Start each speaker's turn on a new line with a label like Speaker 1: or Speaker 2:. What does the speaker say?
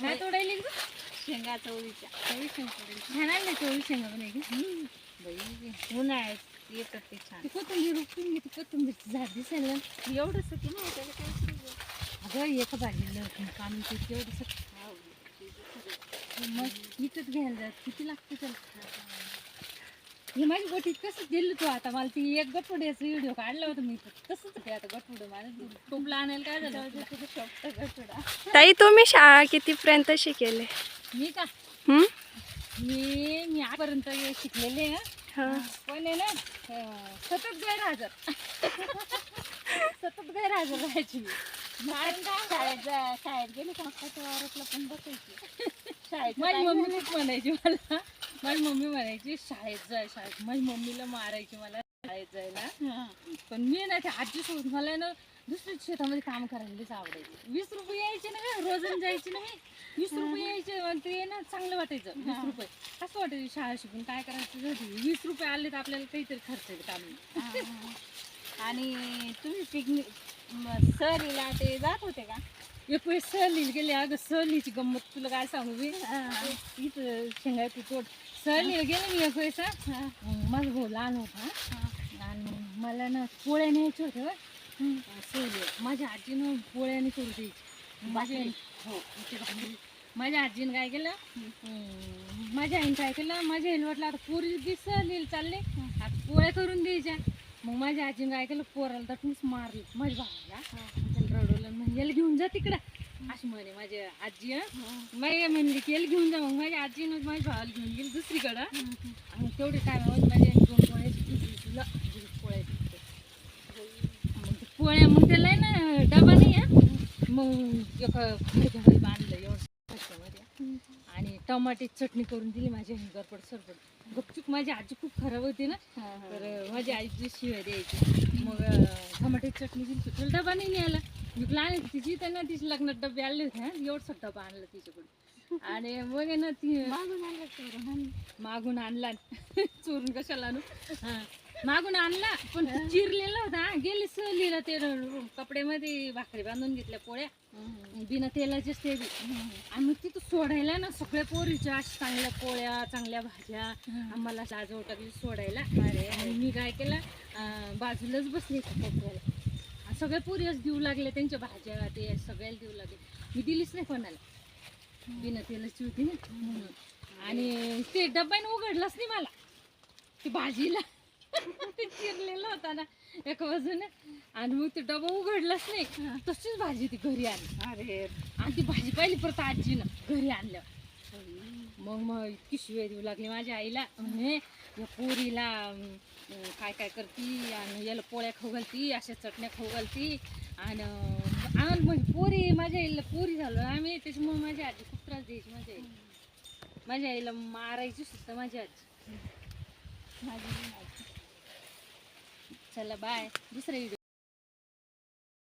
Speaker 1: काय तोडायली ग
Speaker 2: शेंगा चवळीच्या.
Speaker 1: चोवीस शेंगा. छान आहे ना चोवीस शेंगा पण आहे बाई
Speaker 2: उन्हाळ्यात येतात ते छान.
Speaker 1: कोथिंबीर उपटून घे ती कोथिंबीरची झाड दिसायला
Speaker 2: एवढंच की नाही त्याला काय शिजलं?
Speaker 1: अगं एका भाजीला काम ते तेवढं मग विकत घ्यायला किती लागतं त्याला? हे माझी गोटीत कसं दिलं तू आता? मला ती एक गटपुड्याचा व्हिडिओ काढला होता मी तसंच ते आता गटपुडं. मला टोपला आणायला काय झालं?
Speaker 2: तुझं शॉपचं गठुडा.
Speaker 3: ताई तुम्ही शाळा कितीपर्यंत शिकेले?
Speaker 1: मी का?
Speaker 3: हं?
Speaker 1: मी मी आजपर्यंत हे शिकलेले आहे
Speaker 3: हा.
Speaker 1: पण आहे ना अं, सतत गैरहजर. सतत गैरहजर राहायची मी.
Speaker 2: कारण काय शाळेत जा- शाळेत गेले का? वावरातला पण बसायची. शाळेत
Speaker 1: माझी मम्मी खूप म्हणायची मला. माझी मम्मी म्हणायची शाळेत जाय शाळेत. माझी मम्मीला मारायची मला शाळेत जायला. पण मी ना ते आजी सोबत मला ना दुसऱ्या शेतामध्ये काम करायला लईच आवडायचं. वीस रुपये यायचे ना गं, रोजन जायचे ना मी. वीस रुपये यायचे ते ना चांगलं वाटायचं वीस रुपये. असं वाटायचं शाळा शिकून? काय करायचं. वीस रुपये आले तर आपल्याला काहीतरी खर्च आहे काम
Speaker 2: आणि तुम्ही पिकनिक सहलीला ते जात होते का?
Speaker 1: एक वेळेस सहलीला गेले. अगं सहलीची गंमत तुला काय सांगू मी इथं शेंगाची तोड. सहलीला गेले मी एक वेळेस हा. मग माझा भाऊ लहान होता हा. आणि मला ना पोळ्या न्यायच्या होत्या बरं. सहलीला माझ्या आजीनं पोळ्याने करू द्यायची माझ्या हो माझ्या आजीनं काय केलं? हम्म, माझ्या आईनं काय केलं? माझ्या आईनं वाटलं आता पोरी बी सहलीला चालले. आता पोळ्या करून द्यायच्या. मग माझ्या आजीनं काय केलं? पोराला दटूनच मारली. माझ्या भावाला. रडवलं म्हणजे याला घेऊन जा तिकडं. अशी म्हणे माझी आजी हं. माझी म्हणली की याला घेऊन जा. मग माझ्या आजीनं माझ्या भावाला घेऊन गेली दुसरीकडं. आणि तेवढे टायमामध्ये माझ्या दोन पोळ्याची तुला पोळ्याची मग ते पोळ्या मग त्याला आहे ना डबा नाही आहे. मग एक फडक्यामध्ये बांधलं एवढं फडक्यामध्ये आणि टमाटे चटणी करून दिली माझ्या गरपड सरपड गपचूप माझी आजी खूप खराब होती ना. तर माझी आईची शिवाय द्यायची. मग अं, टमाट्याची चटणी दिली तुला डबा नाही न्यायला मी लहान होती तिची त्यांना तिची लग्नात डबे आणले होते हा एवढसा डबा आणला तिच्याकडून आणि मग आहे ना ती
Speaker 2: मागून आलं चोरून आणि
Speaker 1: मागून आणला चोरून कशाला आणू हा. मागून आणला पण चिरलेला होता. गेली सहलीला ते र- कपड्यामध्ये भाकरी बांधून घेतल्या पोळ्या. बिना तेलाचेच ते बी. आणि मग तिथं सोडायला ना सगळ्या पोरीच्या चांगल्या पोळ्या चांगल्या भाज्या आम्हाला लाजव टाकली सोडायला. अरे. आणि मी काय केलं बाजूलाच बसले आणि सगळ्या पोरीच देऊ लागले त्यांच्या भाज्या ते सगळ्याला देऊ लागले. मी दिलीच नाही कोणाला. बिना तेलाची होती ना. आणि ते डब्याने उघडलाच नाही मला. ते भाजीला. ते चिरलेलं होता ना एका बाजूने आणि मग ते डबा उघडलाच नाही. तशीच भाजी ती घरी आली
Speaker 2: अरे.
Speaker 1: आणि ती भाजी पाहिली परत आजीनं घरी आणल्यावर. मग मग इतकी शिवाय देऊ लागली माझ्या आईला. म्हणे या पोरीला अं, काय काय करती आणि याला पोळ्या खाऊ घालती अशा चटण्या खाऊ घालती. आणि आणि म्हणजे पोरी माझ्या आईला पोरी झालो. आम्ही त्याच्यामुळे माझी आजी खूप त्रास द्यायची माझ्या आईला. माझ्या आईला मारायची सुद्धा माझी आजी.
Speaker 2: माझी
Speaker 1: चला बाय दुसरा व्हिडिओ